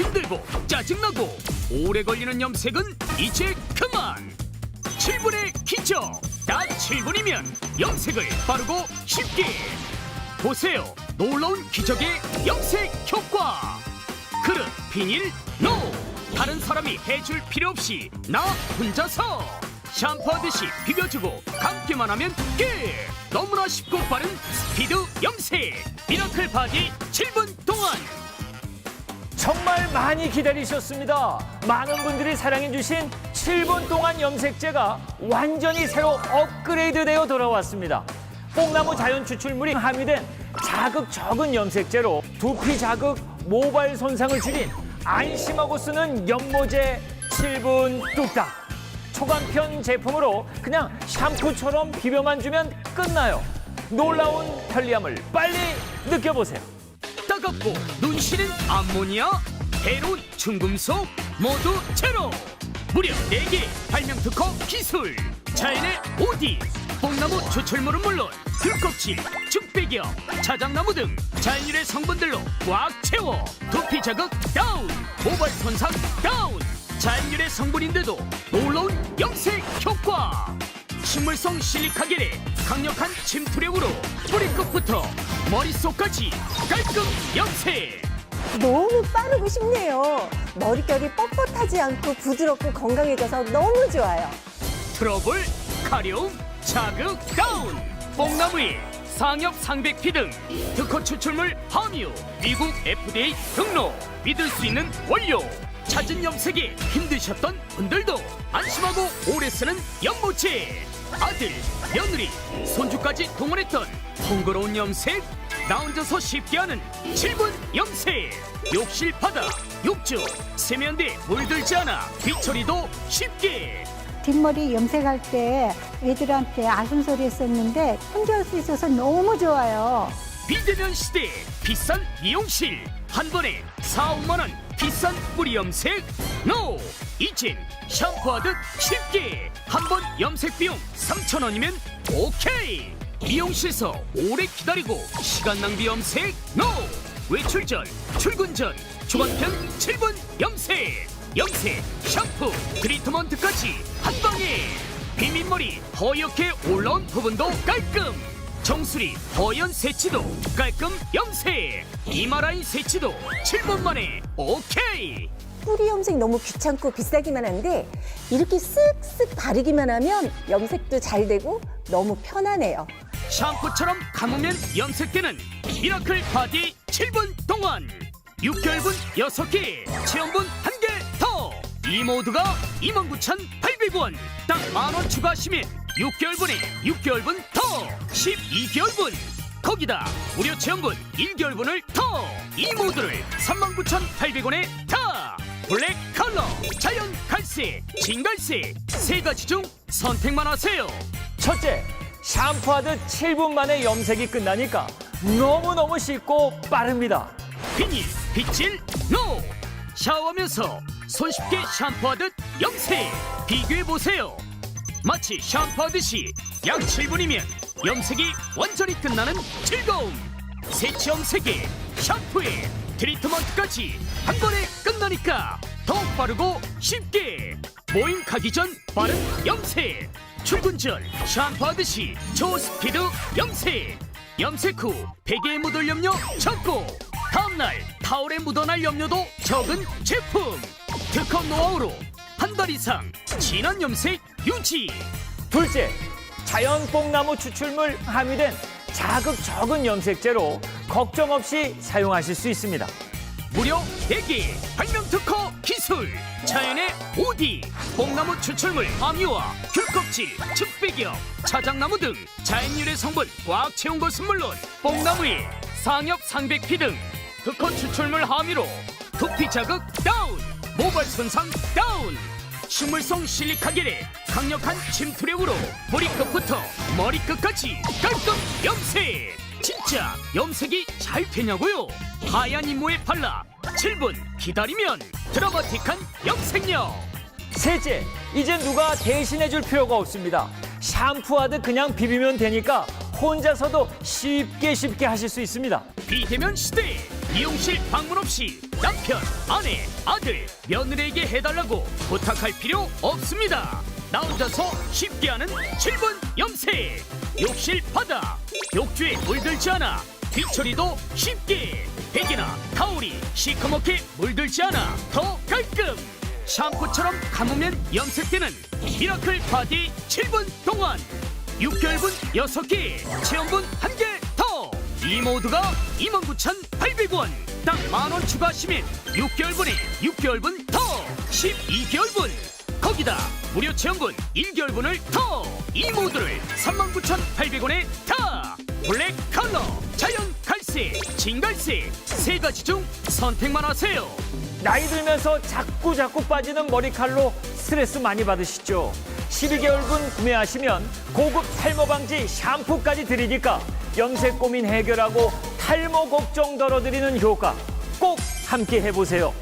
힘들고 짜증나고 오래 걸리는 염색은 이제 그만. 7분의 기적 딱 7분이면 염색을 빠르고 쉽게 보세요. 놀라운 기적의 염색 효과. 그릇 비닐 노. 다른 사람이 해줄 필요 없이 나 혼자서 샴푸하듯이 비벼주고 감기만 하면 끝 너무나 쉽고 빠른 스피드 염색. 미라클 바디 7분 동안 정말 많이 기다리셨습니다. 많은 분들이 사랑해주신 7분 동안 염색제가 완전히 새로 업그레이드되어 돌아왔습니다. 뽕나무 자연 추출물이 함유된 자극 적은 염색제로 두피 자극, 모발 손상을 줄인 안심하고 쓰는 연모제 7분 뚝딱. 초간편 제품으로 그냥 샴푸처럼 비벼만 주면 끝나요. 놀라운 편리함을 빨리 느껴보세요. 따갑고 눈시는 암모니아 해로운 중금속 모두 제로. 무려 4개 발명 특허 기술. 자연의 오디 뽕나무 추출물은 물론 귤껍질, 죽배기업, 자작나무 등 자연유래 성분들로 꽉 채워 두피 자극 다운 모발 손상 다운. 자연유래 성분인데도 식물성 실리카겔의 강력한 침투력으로 뿌리끝부터 머릿속까지 깔끔 염색 너무 빠르고 쉽네요. 머릿결이 뻣뻣하지 않고 부드럽고 건강해져서 너무 좋아요. 트러블, 가려움, 자극 다운 뽕나무의 상엽 상백피 등 특허 추출물 함유 미국 FDA 등록 믿을 수 있는 원료 찾은 염색에 힘드셨던 분들도 안심하고 오래 쓰는 연모체 아들, 며느리, 손주까지 동원했던 번거로운 염색 나 혼자서 쉽게 하는 7분 염색. 욕실 바닥, 욕조, 세면대 물들지 않아 뒤처리도 쉽게. 뒷머리 염색할 때 애들한테 아순소리 했었는데 혼자 할 수 있어서 너무 좋아요. 비대면 시대 비싼 미용실. 한 번에 4, 5만 원 비싼 뿌리 염색. 노 이젠 샴푸하듯 쉽게. 한 번 염색 비용 3천 원이면 오케이. 미용실에서 오래 기다리고 시간 낭비 염색. 노 외출 전 출근 전 초반편 7분 염색. 염색 샴푸 트리트먼트까지 한 방에. 비민머리 허옇게 올라온 부분도 깔끔 정수리 허연 세치도 깔끔 염색 이마라인 세치도 7분 만에 오케이. 뿌리 염색 너무 귀찮고 비싸기만 한데 이렇게 쓱쓱 바르기만 하면 염색도 잘 되고 너무 편하네요. 샴푸처럼 감으면 염색되는 미라클 바디 7분 동안 6개월분 6개 체험분 1개 더. 이 모두가 29,800원. 딱 만 원 추가하시면 6개월분에 6개월분 더 12개월분 거기다 무료 체험분 1개월분을 더 이 모두를 39,800원에 다 블랙 컬러 자연 갈색 진갈색 세 가지 중 선택만 하세요 첫째, 샴푸하듯 7분 만에 염색이 끝나니까 너무너무 쉽고 빠릅니다. 비닐, 빗질, 노! 샤워하면서 손쉽게 샴푸하듯 염색! 비교해보세요! 마치 샴푸하듯이 약 7분이면 염색이 완전히 끝나는 즐거움! 세치 염색에 샴푸에 트리트먼트까지 한 번에 끝나니까 더욱 빠르고 쉽게! 모임 가기 전 빠른 염색! 출근 전 샴푸하듯이 초스피드 염색! 염색 후 베개에 묻을 염료 적고 다음날 타올에 묻어날 염료도 적은 제품 특허 노하우로 한 달 이상 진한 염색 유지 둘째, 자연 뽕나무 추출물 함유된 자극 적은 염색제로 걱정 없이 사용하실 수 있습니다. 무려 4개 발명 특허 기술. 자연의 오디 뽕나무 추출물 함유와 귤껍질, 측백이역, 차장나무 등 자연 유래 성분 꽉 채운 것은 물론 뽕나무의 상엽 상백피 등 특허 추출물 함유로 두피 자극 다운 모발 손상 다운 식물성 실리카겔의 강력한 침투력으로 머리끝부터 머리끝까지 깔끔 염색 진짜 염색이 잘 되냐고요? 하얀 이모에 발라 7분 기다리면 드라마틱한 염색력 셋째, 이제 누가 대신해줄 필요가 없습니다. 샴푸하듯 그냥 비비면 되니까 혼자서도 쉽게 쉽게 하실 수 있습니다. 비대면 시대 미용실 방문 없이 남편, 아내, 아들, 며느리에게 해달라고 부탁할 필요 없습니다. 나 혼자서 쉽게 하는 7분 염색. 욕실 바다. 욕조에 물들지 않아. 뒤처리도 쉽게. 베개나 타올이 시커멓게 물들지 않아. 더 깔끔. 샴푸처럼 감으면 염색되는 미라클 바디 7분 동안 6개월분 6개 체험분 1개 더! 이 모두가 29,800원 딱 만 원 추가하시면 6개월분에 6개월분 더! 12개월분 거기다 무료 체험분 1개월분을 더! 이 모두를 39,800원에 다! 블랙 컬러, 자연 갈색, 진갈색 세 가지 중 선택만 하세요 나이 들면서 자꾸 자꾸 빠지는 머리칼로 스트레스 많이 받으시죠? 12개월분 구매하시면 고급 탈모 방지 샴푸까지 드리니까 염색 고민 해결하고 탈모 걱정 덜어드리는 효과 꼭 함께 해보세요.